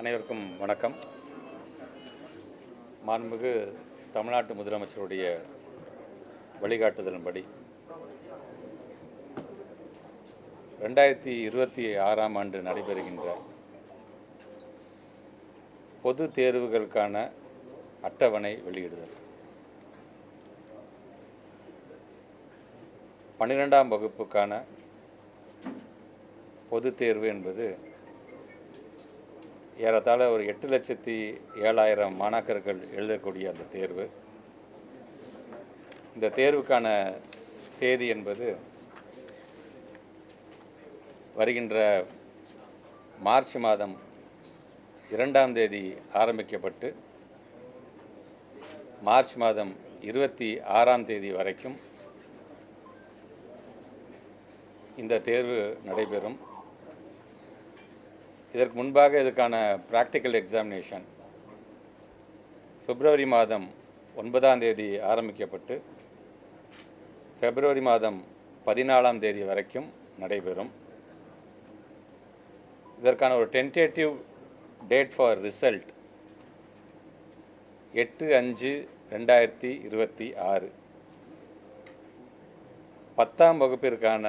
அனைவருக்கும் வணக்கம். மாண்புமிகு தமிழ்நாட்டு முதலமைச்சருடைய வழிகாட்டுதலின்படி ரெண்டாயிரத்தி இருபத்தி ஆறாம் ஆண்டு நடைபெறுகின்ற பொது தேர்வுகளுக்கான அட்டவணை வெளியிடுதல். பன்னிரெண்டாம் வகுப்புக்கான பொது தேர்வு என்பது ஏறத்தாழ ஒரு எட்டு லட்சத்தி ஏழாயிரம் மாணாக்கர்கள் எழுதக்கூடிய அந்த தேர்வு. இந்த தேர்வுக்கான தேதி என்பது வருகின்ற மார்ச் மாதம் இரண்டாம் தேதி ஆரம்பிக்கப்பட்டு மார்ச் மாதம் இருபத்தி ஆறாம் தேதி வரைக்கும் இந்த தேர்வு நடைபெறும். இதற்கு முன்பாக இதுக்கான ப்ராக்டிக்கல் எக்ஸாமினேஷன் பிப்ரவரி மாதம் ஒன்பதாம் தேதி ஆரம்பிக்கப்பட்டு பிப்ரவரி மாதம் பதினாலாம் தேதி வரைக்கும் நடைபெறும். இதற்கான ஒரு டென்டேட்டிவ் டேட் ஃபார் ரிசல்ட் எட்டு அஞ்சு ரெண்டாயிரத்தி இருபத்தி ஆறு. பத்தாம் வகுப்பிற்கான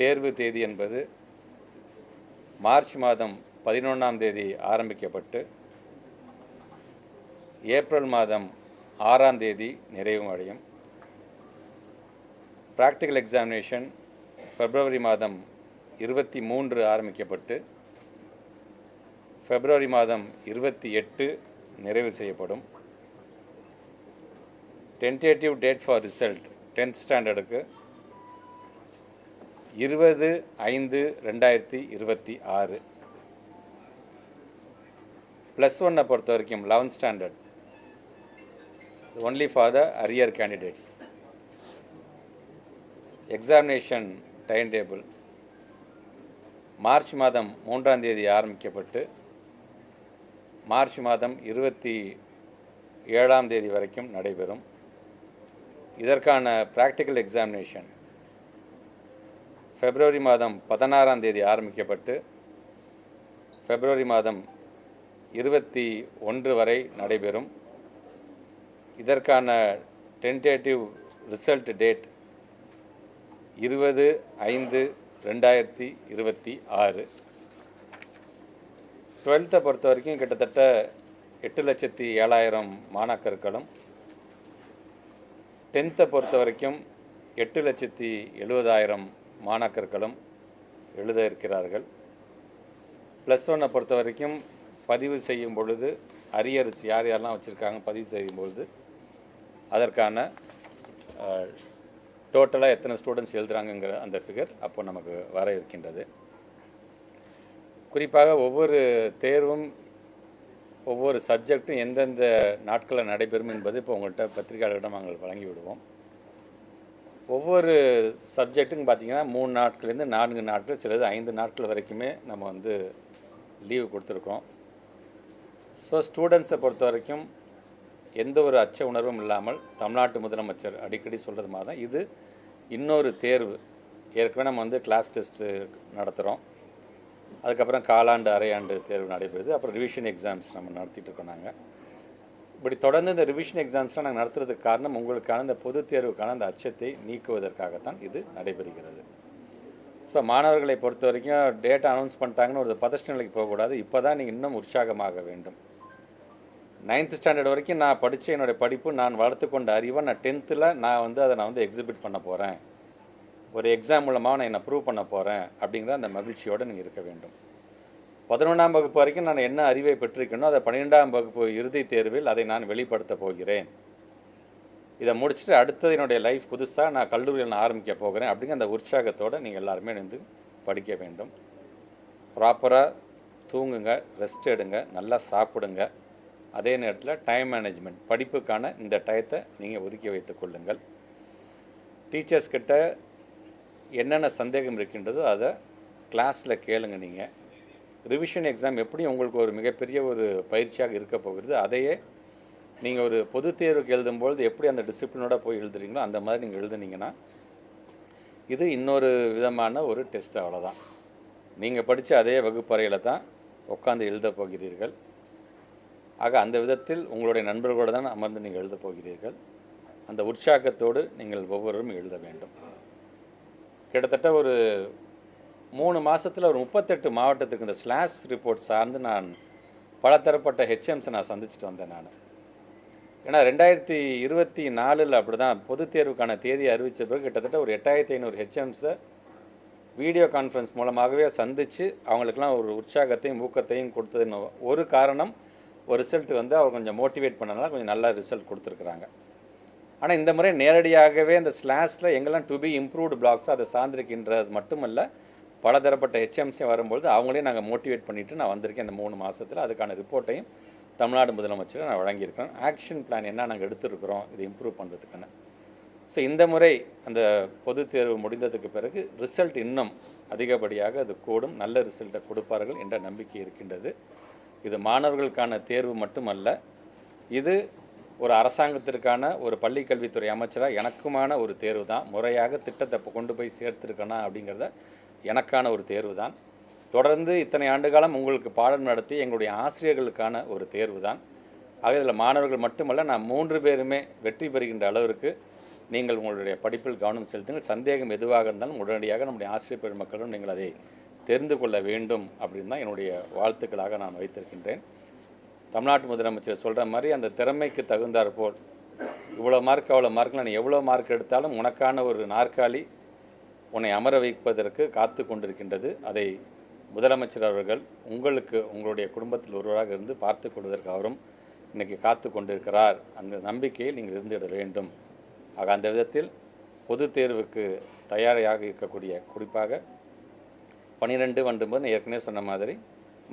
தேர்வு தேதி என்பது மார்ச் மாதம் பதினொன்றாம் தேதி ஆரம்பிக்கப்பட்டு ஏப்ரல் மாதம் ஆறாம் தேதி நிறைவு அடையும். ப்ராக்டிக்கல் எக்ஸாமினேஷன் பிப்ரவரி மாதம் இருபத்தி மூன்று ஆரம்பிக்கப்பட்டு பிப்ரவரி மாதம் இருபத்தி எட்டு நிறைவு செய்யப்படும். Tentative date for result tenth ஸ்டாண்டர்டுக்கு இருபது ஐந்து ரெண்டாயிரத்தி இருபத்தி ஆறு. ப்ளஸ் ஒன்னை பொறுத்த வரைக்கும் eleventh standard only for the arrear candidates examination time table March மாதம் மூன்றாம் தேதி ஆரம்பிக்கப்பட்டு மார்ச் மாதம் இருபத்தி ஏழாம் தேதி வரைக்கும் நடைபெறும். இதற்கான ப்ராக்டிக்கல் எக்ஸாமினேஷன் பிப்ரவரி மாதம் பதினாறாம் தேதி ஆரம்பிக்கப்பட்டு பிப்ரவரி மாதம் இருபத்தி ஒன்று வரை நடைபெறும். இதற்கான டென்டேட்டிவ் ரிசல்ட் டேட் இருபது ஐந்து ரெண்டாயிரத்தி இருபத்தி ஆறு. டுவெல்த்தை பொறுத்த வரைக்கும் கிட்டத்தட்ட எட்டு லட்சத்தி ஏழாயிரம் மாணாக்கர்களும் டென்த்தை பொறுத்த வரைக்கும் எட்டு லட்சத்தி எழுபதாயிரம் மாணாக்கர்களும் எழுத இருக்கிறார்கள். ப்ளஸ் ஒன்னை பொறுத்த வரைக்கும் பதிவு செய்யும் பொழுது அரியர்ஸ் யார் யாரெல்லாம் வச்சுருக்காங்க பதிவு செய்யும் பொழுது அதற்கான டோட்டலாக எத்தனை ஸ்டூடெண்ட்ஸ் எழுதுகிறாங்கங்கிற அந்த ஃபிகர் அப்போ நமக்கு வர இருக்கின்றது. குறிப்பாக ஒவ்வொரு தேர்வும் ஒவ்வொரு சப்ஜெக்டும் எந்தெந்த நாட்களில் நடைபெறும் என்பது இப்போ உங்கள்கிட்ட பத்திரிகையாளர்களிடம் நாங்கள் வழங்கி விடுவோம். ஒவ்வொரு சப்ஜெக்ட்டுக்கும் பார்த்தீங்கன்னா மூணு நாட்கள்லேருந்து நான்கு நாட்கள் சிலது ஐந்து நாட்கள் வரைக்குமே நம்ம வந்து லீவு கொடுத்துருக்கோம். ஸோ ஸ்டூடெண்ட்ஸை பொறுத்த வரைக்கும் எந்த ஒரு அச்ச உணர்வும் இல்லாமல் தமிழ்நாட்டு முதலமைச்சர் அடிக்கடி சொல்கிறது மாதிரி தான். இது இன்னொரு தேர்வு. ஏற்கனவே நம்ம வந்து கிளாஸ் டெஸ்ட்டு நடத்துகிறோம் அதுக்கப்புறம் காலாண்டு அரையாண்டு தேர்வு நடைபெறுது. அப்புறம் ரிவிஷன் எக்ஸாம்ஸ் நம்ம நடத்திட்டு இருக்கோம் நாங்கள் இப்படி தொடர்ந்து இந்த ரிவிஷன் எக்ஸாம்ஸ்லாம் நாங்கள் நடத்துறதுக்கு காரணம் உங்களுக்கான இந்த பொது தேர்வுக்கான அந்த அச்சத்தை நீக்குவதற்காகத்தான் இது நடைபெறுகிறது. ஸோ மாணவர்களை பொறுத்த வரைக்கும் டேட்டா அனௌன்ஸ் பண்ணிட்டாங்கன்னு ஒரு பதஷ்ட நிலைக்கு போகக்கூடாது. இப்போ தான் நீங்கள் இன்னும் உற்சாகமாக வேண்டும். நைன்த் ஸ்டாண்டர்ட் வரைக்கும் நான் படித்த என்னுடைய படிப்பு நான் வளர்த்து கொண்ட அறிவை நான் டென்த்தில் நான் வந்து அதை நான் வந்து எக்ஸிபிட் பண்ண போகிறேன் ஒரு எக்ஸாம் மூலமாக நான் என்னை ப்ரூவ் பண்ண போகிறேன் அப்படிங்கிற அந்த மகிழ்ச்சியோடு நீங்கள் இருக்க வேண்டும். பதினொன்றாம் வகுப்பு வரைக்கும் நான் என்ன அறிவை பெற்றிருக்கேனோ அதை பன்னிரெண்டாம் வகுப்பு இறுதி தேர்வில் அதை நான் வெளிப்படுத்த போகிறேன். இதை முடிச்சுட்டு அடுத்தது என்னுடைய லைஃப் புதுசாக நான் கல்லூரியில் நான் ஆரம்பிக்க போகிறேன் அப்படிங்கிற அந்த உற்சாகத்தோடு நீங்கள் எல்லாருமே நின்று படிக்க வேண்டும். ப்ராப்பராக தூங்குங்க ரெஸ்ட் எடுங்க நல்லா சாப்பிடுங்க. அதே நேரத்தில் டைம் மேனேஜ்மெண்ட் படிப்புக்கான இந்த டயத்தை நீங்கள் ஒதுக்கி வைத்துக் கொள்ளுங்கள். டீச்சர்ஸ்கிட்ட என்னென்ன சந்தேகம் இருக்கின்றதோ அதை கிளாஸில் கேளுங்க நீங்கள் ரிவிஷன் எக்ஸாம் எப்படி உங்களுக்கு ஒரு மிகப்பெரிய ஒரு பயிற்சியாக இருக்க போகிறது அதையே நீங்கள் ஒரு பொது தேர்வுக்கு எழுதும்பொழுது எப்படி அந்த டிசிப்ளினோட போய் எழுதுறீங்களோ அந்த மாதிரி நீங்கள் எழுதுனீங்கன்னா இது இன்னொரு விதமான ஒரு டெஸ்ட் அவ்வளோதான் நீங்கள் படித்த அதே வகுப்பறையில் தான் உட்காந்து எழுதப் போகிறீர்கள். ஆக அந்த விதத்தில் உங்களுடைய நண்பர்களோடு தான் அமர்ந்து நீங்கள் எழுதப் போகிறீர்கள். அந்த உற்சாகத்தோடு நீங்கள் ஒவ்வொருவரும் எழுத வேண்டும். கிட்டத்தட்ட ஒரு மூணு மாதத்தில் ஒரு முப்பத்தெட்டு மாவட்டத்துக்கு இந்த ஸ்லாஷ் ரிப்போர்ட் சார்ந்து நான் பலதரப்பட்ட ஹெச்எம்ஸை நான் சந்திச்சுட்டு வந்தேன் நான். ஏன்னா ரெண்டாயிரத்தி இருபத்தி நாலில் அப்படி தான் பொதுத் தேர்வுக்கான தேதி அறிவித்த பிறகு கிட்டத்தட்ட ஒரு எட்டாயிரத்தி ஐநூறு ஹெச்எம்ஸை வீடியோ கான்ஃபரன்ஸ் மூலமாகவே சந்தித்து அவங்களுக்கெல்லாம் ஒரு உற்சாகத்தையும் ஊக்கத்தையும் கொடுத்ததுன்னு ஒரு காரணம் ஒரு ரிசல்ட் வந்து அவர் கொஞ்சம் மோட்டிவேட் பண்ணனால கொஞ்சம் நல்ல ரிசல்ட் கொடுத்துருக்குறாங்க. ஆனால் இந்த முறை நேரடியாகவே அந்த ஸ்லாஷில் எங்கெல்லாம் டு பி இம்ப்ரூவ்டு பிளாக்ஸோ அதை சார்ந்திருக்கின்றது மட்டுமல்ல பலதரப்பட்ட ஹெச்எம்சி வரும்பொழுது அவங்களையும் நாங்கள் மோட்டிவேட் பண்ணிவிட்டு நான் வந்திருக்கேன் இந்த மூணு மாதத்தில் அதுக்கான ரிப்போர்ட்டையும் தமிழ்நாடு முதலமைச்சர் நான் வழங்கியிருக்கிறேன் ஆக்ஷன் பிளான் என்ன நாங்கள் எடுத்திருக்கிறோம் இதை இம்ப்ரூவ் பண்ணுறதுக்கான ஸோ இந்த முறை அந்த பொது தேர்வு முடிந்ததுக்கு பிறகு ரிசல்ட் இன்னும் அதிகப்படியாக அது கூடும். நல்ல ரிசல்ட்டை கொடுப்பார்கள் என்ற நம்பிக்கை இருக்கின்றது. இது மாணவர்களுக்கான தேர்வு மட்டுமல்ல இது ஒரு அரசாங்கத்திற்கான ஒரு பள்ளிக்கல்வித்துறை அமைச்சராக எனக்குமான ஒரு தேர்வு தான் முறையாக திட்டத்தை இப்போ கொண்டு போய் சேர்த்துருக்கணும் அப்படிங்கிறத எனக்கான ஒரு தேர்வு தான் தொடர்ந்து இத்தனை ஆண்டு காலம் உங்களுக்கு பாடம் நடத்தி எங்களுடைய ஆசிரியர்களுக்கான ஒரு தேர்வு தான் ஆக இதில் மாணவர்கள் மட்டுமல்ல நான் மூன்று பேருமே வெற்றி பெறுகின்ற அளவிற்கு நீங்கள் உங்களுடைய படிப்பில் கவனம் செலுத்துங்கள். சந்தேகம் எதுவாக இருந்தாலும் உடனடியாக நம்முடைய ஆசிரியர் பெருமக்களும் நீங்கள் அதை தெரிந்து கொள்ள வேண்டும் அப்படின்னு தான் என்னுடைய வாழ்த்துக்களாக நான் வைத்திருக்கின்றேன். தமிழ்நாட்டு முதலமைச்சர் சொல்கிற மாதிரி அந்த திறமைக்கு தகுந்தாற்போல் இவ்வளோ மார்க் அவ்வளோ மார்க்கில் நீ எவ்வளோ மார்க் எடுத்தாலும் உனக்கான ஒரு நாற்காலி உன்னை அமர வைப்பதற்கு காத்து கொண்டிருக்கின்றது. அதை முதலமைச்சர் அவர்கள் உங்களுக்கு உங்களுடைய குடும்பத்தில் ஒருவராக இருந்து பார்த்து கொள்வதற்கு அவரும் இன்றைக்கி காத்து கொண்டிருக்கிறார். அந்த நம்பிக்கையில் நீங்கள் இருந்திட வேண்டும். ஆக அந்த விதத்தில் பொது தேர்வுக்கு தயாராக இருக்கக்கூடிய குறிப்பாக பன்னிரெண்டு வண்டும்போது நான் ஏற்கனவே சொன்ன மாதிரி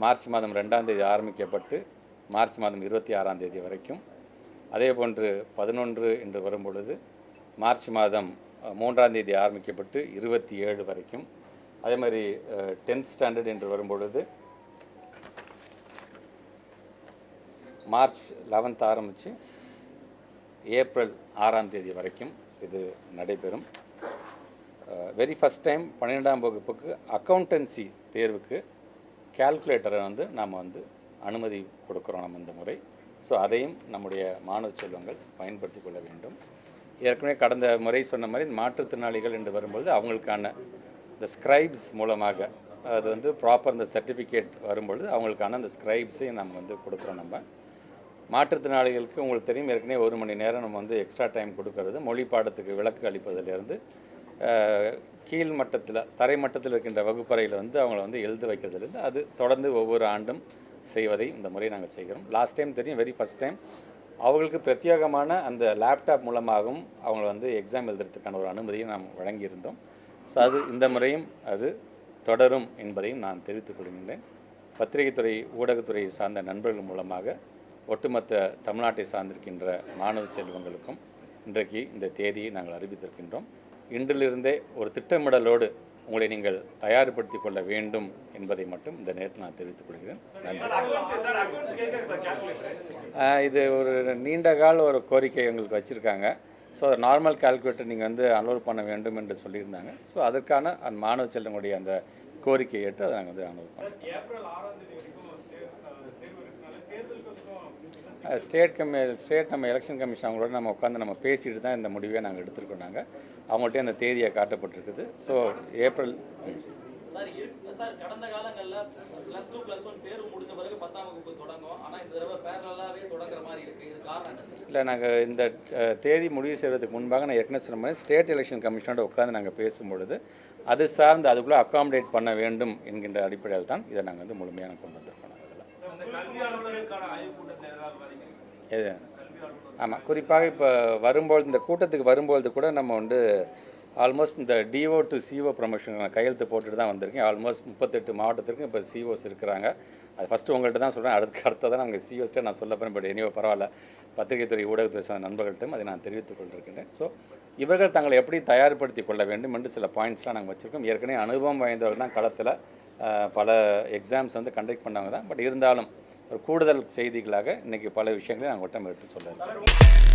மார்ச் மாதம் ரெண்டாம் தேதி ஆரம்பிக்கப்பட்டு மார்ச் மாதம் இருபத்தி ஆறாம் தேதி வரைக்கும். அதே போன்று பதினொன்று என்று வரும்பொழுது மார்ச் மாதம் மூன்றாம் தேதி ஆரம்பிக்கப்பட்டு இருபத்தி ஏழு வரைக்கும். அதே மாதிரி டென்த் ஸ்டாண்டர்ட் என்று வரும்பொழுது மார்ச் லெவன்த் ஆரம்பித்து ஏப்ரல் ஆறாம் தேதி வரைக்கும் இது நடைபெறும். வெரி ஃபஸ்ட் டைம் பன்னிரெண்டாம் வகுப்புக்கு அக்கௌண்டன்சி தேர்வுக்கு கால்குலேட்டரை வந்து நாம் வந்து அனுமதி கொடுக்குறோம் நம்ம இந்த முறை. ஸோ அதையும் நம்முடைய மாணவ செல்வங்கள் பயன்படுத்தி கொள்ள வேண்டும். ஏற்கனவே கடந்த முறை சொன்ன மாதிரி இந்த மாற்றுத்திறனாளிகள் என்று வரும்பொழுது அவங்களுக்கான இந்த ஸ்கிரைப்ஸ் மூலமாக அது வந்து ப்ராப்பர் இந்த சர்டிஃபிகேட் வரும்பொழுது அவங்களுக்கான அந்த ஸ்கிரைப்ஸையும் நம்ம வந்து கொடுக்குறோம் நம்ம. மாற்றுத்திறனாளிகளுக்கு உங்களுக்கு தெரியும் ஏற்கனவே ஒரு மணி நேரம் நம்ம வந்து எக்ஸ்ட்ரா டைம் கொடுக்கறது. மொழி பாடத்துக்கு விளக்கு அளிப்பதிலிருந்து கீழ் மட்டத்தில் தரை மட்டத்தில் இருக்கின்ற வகுப்பறையில் வந்து அவங்கள வந்து எழுத வைக்கிறதுலேருந்து அது தொடர்ந்து ஒவ்வொரு ஆண்டும் செய்வதை இந்த முறை நாங்கள் செய்கிறோம். லாஸ்ட் டைம் தெரியும் வெரி ஃபஸ்ட் டைம் அவர்களுக்கு பிரத்யேகமான அந்த லேப்டாப் மூலமாகவும் அவங்களை வந்து எக்ஸாம் எழுதுறதுக்கான ஒரு அனுமதியை நாம் வழங்கியிருந்தோம். ஸோ அது இந்த முறையும் அது தொடரும் என்பதையும் நான் தெரிவித்துக் கொள்கின்றேன். பத்திரிகைத்துறை ஊடகத்துறை சார்ந்த நண்பர்கள் மூலமாக ஒட்டுமொத்த தமிழ்நாட்டை சார்ந்திருக்கின்ற மாணவ செல்வங்களுக்கும் இன்றைக்கு இந்த தேதியை நாங்கள் அறிவித்திருக்கின்றோம். இன்றிலிருந்தே ஒரு திட்டமிடலோடு உங்களை நீங்கள் தயார்படுத்திக் கொள்ள வேண்டும் என்பதை மட்டும் இந்த நேரத்தில் நான் தெரிவித்துக் கொள்கிறேன். நன்றி. இது ஒரு நீண்ட கால ஒரு கோரிக்கை எங்களுக்கு வச்சுருக்காங்க. ஸோ நார்மல் கால்குலேட்டர் நீங்கள் வந்து அலோவ் பண்ண வேண்டும் என்று சொல்லியிருந்தாங்க. ஸோ அதற்கான அந்த மாணவ செல்வங்களுடைய அந்த கோரிக்கையை ஏற்று அதை நாங்கள் வந்து அலோவ் பண்ணோம் ஏப்ரல் ஆறாம் தேதி வரைக்கும் தே- அஹ் தேர்வு இருக்கனால தேர்தலுக்கு கொஞ்சம் ஸ்டேட் கம்மி ஸ்டேட் நம்ம எலெக்ஷன் கமிஷன் அவங்களோட நம்ம உட்காந்து நம்ம பேசிட்டு தான் இந்த முடிவை நாங்கள் எடுத்திருக்கோம் நாங்கள் அவங்கள்ட்ட அந்த தேதியை காட்டப்பட்டிருக்குது. ஸோ ஏப்ரல் சார் இரு- சார் கடந்த காலங்கள்ல பிளஸ் டூ பிளஸ் ஒன் தேர்வு முடிஞ்ச பிறகு பத்தாம் வகுப்பு தொடங்கும் ஆனா இந்த தடவை பேரலாவே தொடங்குற மாதிரி இருக்கு. இது காரணம் என்ன சார்? இல்லை நாங்கள் இந்த தேதி முடிவு செய்வதற்கு முன்பாக நான் ஏற்கனவே சொன்ன மாதிரி ஸ்டேட் எலெக்ஷன் கமிஷனோட உட்காந்து நாங்கள் பேசும்பொழுது அது சார்ந்து அதுக்குள்ளே அகாமடேட் பண்ண வேண்டும் என்கின்ற அடிப்படையில் தான் இதை நாங்கள் வந்து முழுமையாக கொண்டு வந்திருக்கோம் எது ஆமாம் குறிப்பாக இப்போ வரும்பொழுது இந்த கூட்டத்துக்கு வரும்பொழுது கூட நம்ம வந்து ஆல்மோஸ்ட் இந்த டிஓ டு சிஓ ப்ரமோஷன் கையெழுத்து போட்டுட்டு தான் வந்திருக்கேன். ஆல்மோஸ்ட் முப்பத்தெட்டு மாவட்டத்திற்கும் இப்போ சிஓஸ் இருக்கிறாங்க. அது ஃபஸ்ட்டு உங்கள்கிட்ட தான் சொல்கிறேன் அடுத்த அடுத்ததான் நாங்கள் சிஓஸ்ட்டே நான் சொல்ல போகிறேன் பட் எனியோ பரவாயில்ல. பத்திரிகைத்துறை ஊடகத்துறை சார்ந்த நண்பர்கள்ட்டும் அதை நான் தெரிவித்துக் கொண்டிருக்கிறேன் ஸோ இவர்கள் தங்களை எப்படி தயார்படுத்தி கொள்ள வேண்டும் என்று சில பாயிண்ட்ஸ்லாம் நாங்கள் வச்சுருக்கோம். ஏற்கனவே அனுபவம் வாய்ந்தவர்கள் தான் களத்தில் பல எக்ஸாம்ஸ் வந்து கண்டக்ட் பண்ணவங்க தான். பட் இருந்தாலும் கூடுதல் செய்திகளாக இன்றைக்கி பல விஷயங்களை நாங்கள் ஒட்டம் எடுத்து சொல்ல